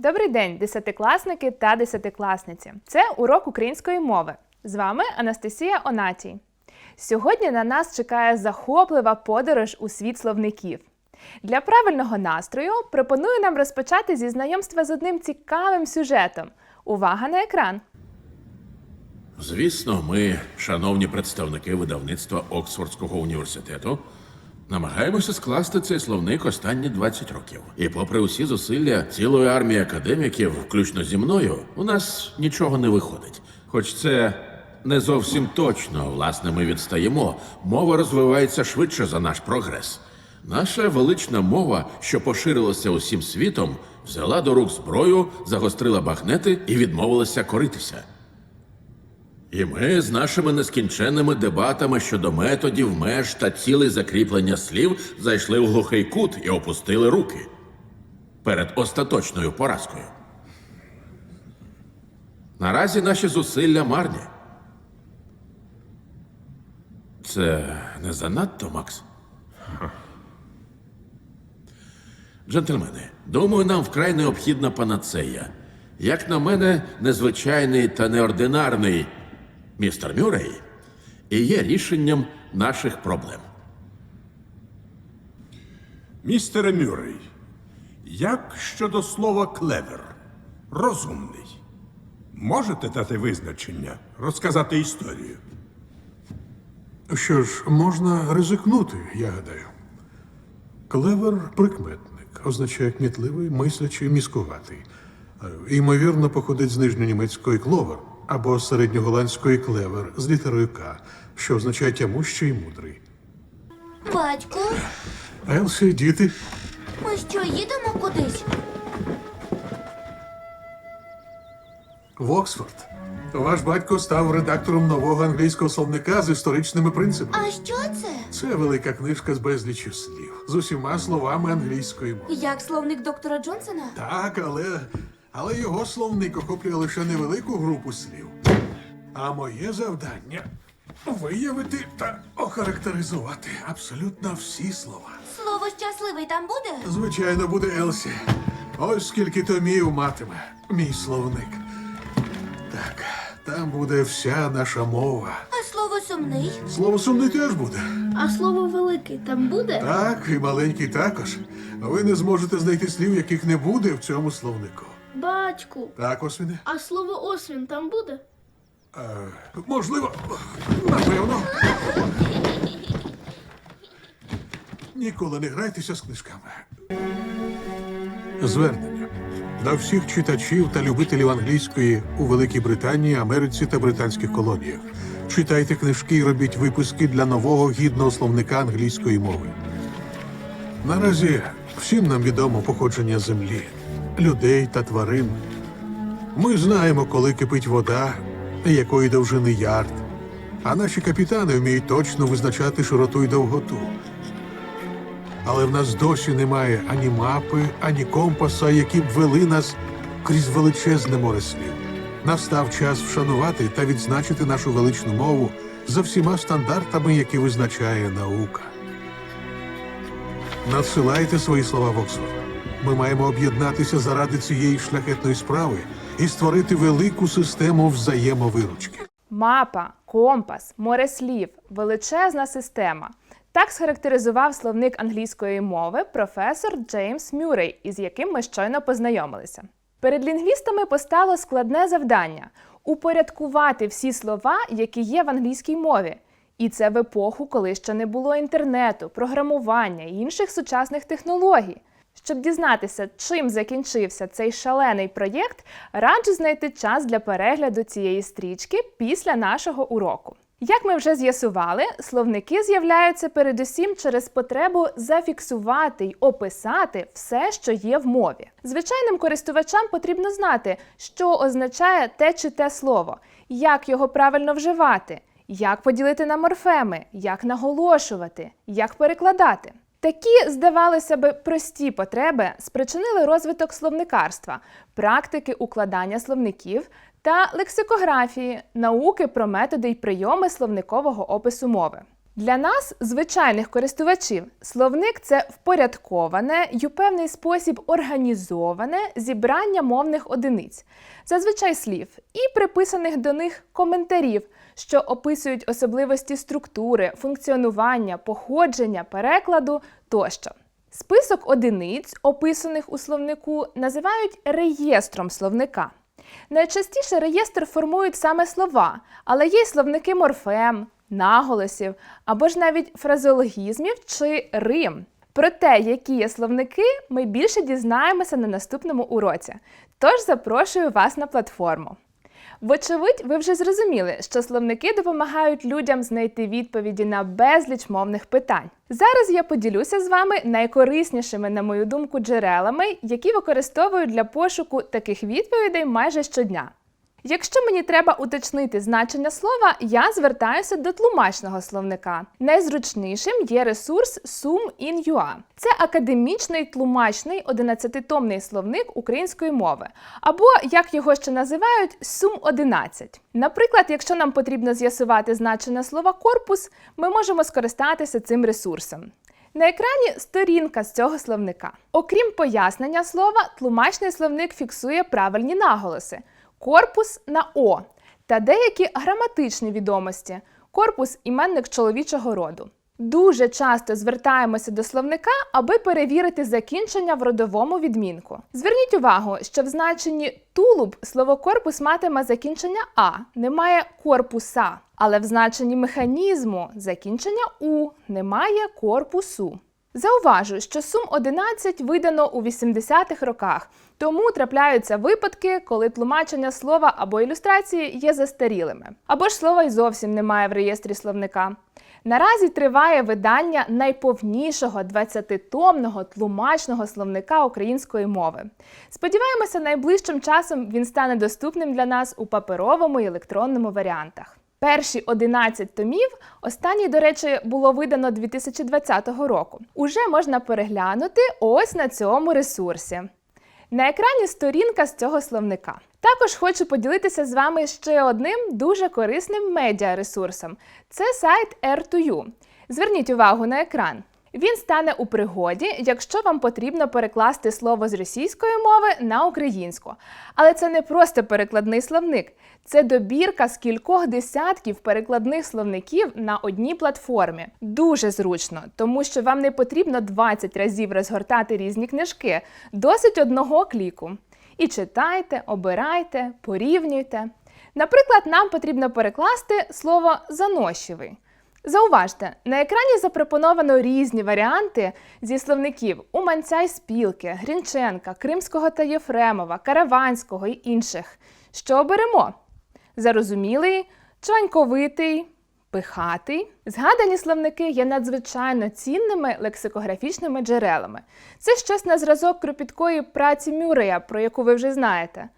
Добрий день, десятикласники та десятикласниці. Це урок української мови. З вами Анастасія Онатій. Сьогодні на нас чекає захоплива подорож у світ словників. Для правильного настрою пропоную нам розпочати зі знайомства з одним цікавим сюжетом. Увага на екран! Звісно, ми, шановні представники видавництва Оксфордського університету, намагаємося скласти цей словник останні 20 років. І попри усі зусилля цілої армії академіків, включно зі мною, у нас нічого не виходить. Хоч це не зовсім точно, власне, ми відстаємо. Мова розвивається швидше за наш прогрес. Наша велична мова, що поширилася усім світом, взяла до рук зброю, загострила багнети і відмовилася коритися. І ми з нашими нескінченними дебатами щодо методів, меж та цілей закріплення слів зайшли в глухий кут і опустили руки перед остаточною поразкою. Наразі наші зусилля марні. Це не занадто, Макс? Джентльмени, думаю, нам вкрай необхідна панацея. Як на мене, незвичайний та неординарний містер Мюррей і є рішенням наших проблем. Містере Мюррей, як щодо слова клевер? Розумний. Можете дати визначення, розказати історію? Що ж, можна ризикнути, я гадаю. Клевер прикметник, означає кмітливий, мислячий, міскуватий. Е, Ймовірно, походить з нижньонімецької кловер або з середньоголландської клевер з літерою К, що означає тямущий і мудрий. Батько, Елсі, діти, ми що, їдемо кудись? в Оксфорд. Ваш батько став редактором нового англійського словника з історичними принципами. А що це? Це велика книжка з безліччю слів, з усіма словами англійської мови. Як словник доктора Джонсона? Так, але, але його словник охоплює лише невелику групу слів. А моє завдання виявити та охарактеризувати абсолютно всі слова. Слово щасливий там буде? Звичайно, буде Елсі. Ось скільки томів матиме мій словник. Так, там буде вся наша мова. А слово сумний? Слово сумний теж буде. А слово великий там буде? Так, і маленький також. Ви не зможете знайти слів, яких не буде в цьому словнику. Батьку. Так, Освіне? А слово освін там буде? Можливо, напевно. Ніколи не грайтеся з книжками. Звернення до всіх читачів та любителів англійської у Великій Британії, Америці та британських колоніях. Читайте книжки і робіть випуски для нового гідного словника англійської мови. Наразі всім нам відомо походження землі, людей та тварин. Ми знаємо, коли кипить вода, якої довжини ярд. А наші капітани вміють точно визначати широту і довготу. Але в нас досі немає ані мапи, ані компаса, які б вели нас крізь величезне море слів. Настав час вшанувати та відзначити нашу величну мову за всіма стандартами, які визначає наука. Надсилайте свої слова в Оксфорд. Ми маємо об'єднатися заради цієї шляхетної справи і створити велику систему взаємовиручки. Мапа, компас, море слів величезна система. Так схарактеризував словник англійської мови професор Джеймс Мюррей, із яким ми щойно познайомилися. Перед лінгвістами постало складне завдання упорядкувати всі слова, які є в англійській мові. І це в епоху, коли ще не було інтернету, програмування і інших сучасних технологій. Щоб дізнатися, чим закінчився цей шалений проєкт, раджу знайти час для перегляду цієї стрічки після нашого уроку. Як ми вже з'ясували, словники з'являються передусім через потребу зафіксувати й описати все, що є в мові. Звичайним користувачам потрібно знати, що означає те чи те слово, як його правильно вживати, як поділити на морфеми, як наголошувати, як перекладати. Такі, здавалося би, прості потреби спричинили розвиток словникарства, практики укладання словників та лексикографії, науки про методи й прийоми словникового опису мови. Для нас, звичайних користувачів, словник це впорядковане й у певний спосіб організоване зібрання мовних одиниць, зазвичай слів, і приписаних до них коментарів, що описують особливості структури, функціонування, походження, перекладу тощо. Список одиниць, описаних у словнику, називають реєстром словника. Найчастіше реєстр формують саме слова, але є й словники морфем, наголосів або ж навіть фразеологізмів чи рим. Про те, які є словники, ми більше дізнаємося на наступному уроці. Тож запрошую вас на платформу. Вочевидь, ви вже зрозуміли, що словники допомагають людям знайти відповіді на безліч мовних питань. Зараз я поділюся з вами найкориснішими, на мою думку, джерелами, які використовую для пошуку таких відповідей майже щодня. Якщо мені треба уточнити значення слова, я звертаюся до тлумачного словника. Найзручнішим є ресурс Sum.in.ua. Це академічний тлумачний 11-томний словник української мови, або як його ще називають, Sum 11. Наприклад, якщо нам потрібно з'ясувати значення слова корпус, ми можемо скористатися цим ресурсом. На екрані сторінка з цього словника. Окрім пояснення слова, тлумачний словник фіксує правильні наголоси корпус на О та деякі граматичні відомості корпус іменник чоловічого роду. Дуже часто звертаємося до словника, аби перевірити закінчення в родовому відмінку. Зверніть увагу, що в значенні тулуб слово корпус матиме закінчення А, немає корпуса, але в значенні механізму закінчення У немає корпусу. Зауважу, що сум 11 видано у 80-х роках, тому трапляються випадки, коли тлумачення слова або ілюстрації є застарілими, або ж слова й зовсім немає в реєстрі словника. Наразі триває видання найповнішого 20-томного тлумачного словника української мови. Сподіваємося, найближчим часом він стане доступним для нас у паперовому і електронному варіантах. Перші 11 томів, останній, до речі, було видано 2020 року. Уже можна переглянути ось на цьому ресурсі. На екрані сторінка з цього словника. Також хочу поділитися з вами ще одним дуже корисним медіаресурсом. Це сайт R2U. Зверніть увагу на екран. Він стане у пригоді, якщо вам потрібно перекласти слово з російської мови на українську. Але це не просто перекладний словник, це добірка з кількох десятків перекладних словників на одній платформі. Дуже зручно, тому що вам не потрібно 20 разів розгортати різні книжки, досить одного кліку. І читайте, обирайте, порівнюйте. Наприклад, нам потрібно перекласти слово заношівий. Зауважте, на екрані запропоновано різні варіанти зі словників Уманця Спілки, Грінченка, Кримського та Єфремова, Караванського і інших. Що оберемо? Зарозумілий, чваньковитий, пихатий. Згадані словники є надзвичайно цінними лексикографічними джерелами. Це щось на зразок кропіткої праці Мюрея, про яку ви вже знаєте.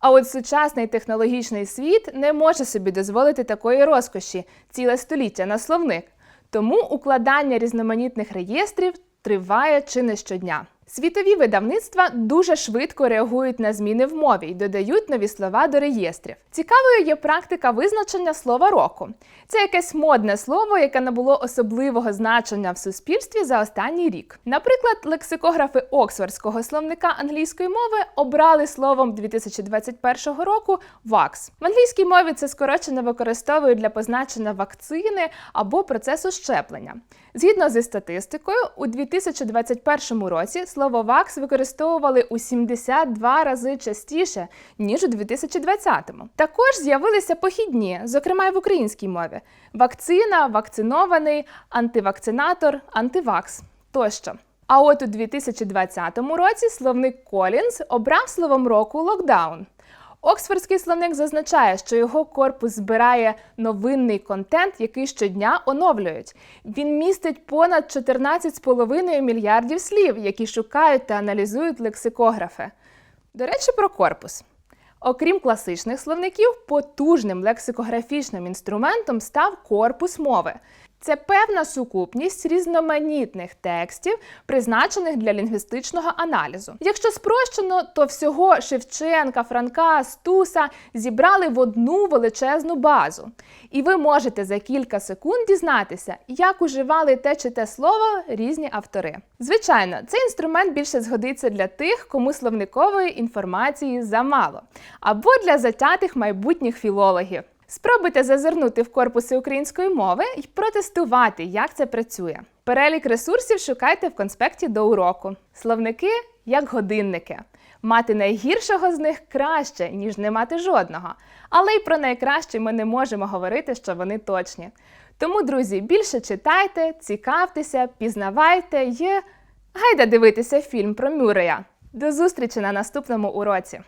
А от сучасний технологічний світ не може собі дозволити такої розкоші ціле століття на словник. Тому укладання різноманітних реєстрів триває чи не щодня. Світові видавництва дуже швидко реагують на зміни в мові і додають нові слова до реєстрів. Цікавою є практика визначення слова року. Це якесь модне слово, яке набуло особливого значення в суспільстві за останній рік. Наприклад, лексикографи Оксфордського словника англійської мови обрали словом 2021 року «wax». В англійській мові це скорочено використовують для позначення вакцини або процесу щеплення. Згідно зі статистикою, у 2021 році слово «вакс» використовували у 72 рази частіше, ніж у 2020-му. Також з'явилися похідні, зокрема й в українській мові: вакцина, вакцинований, антивакцинатор, антивакс тощо. А от у 2020 році словник Колінз обрав словом року локдаун. Оксфордський словник зазначає, що його корпус збирає новинний контент, який щодня оновлюють. Він містить понад 14,5 мільярдів слів, які шукають та аналізують лексикографи. До речі, про корпус. Окрім класичних словників, потужним лексикографічним інструментом став корпус мови. Це певна сукупність різноманітних текстів, призначених для лінгвістичного аналізу. Якщо спрощено, то всього Шевченка, Франка, Стуса зібрали в одну величезну базу. І ви можете за кілька секунд дізнатися, як уживали те чи те слово різні автори. Звичайно, цей інструмент більше згодиться для тих, кому словникової інформації замало, або для затятих майбутніх філологів. Спробуйте зазирнути в корпуси української мови і протестувати, як це працює. Перелік ресурсів шукайте в конспекті до уроку. Словники як годинники. Мати найгіршого з них краще, ніж не мати жодного. Але й про найкраще ми не можемо говорити, що вони точні. Тому, друзі, більше читайте, цікавтеся, пізнавайте і гайда дивитися фільм про Мюрея. До зустрічі на наступному уроці!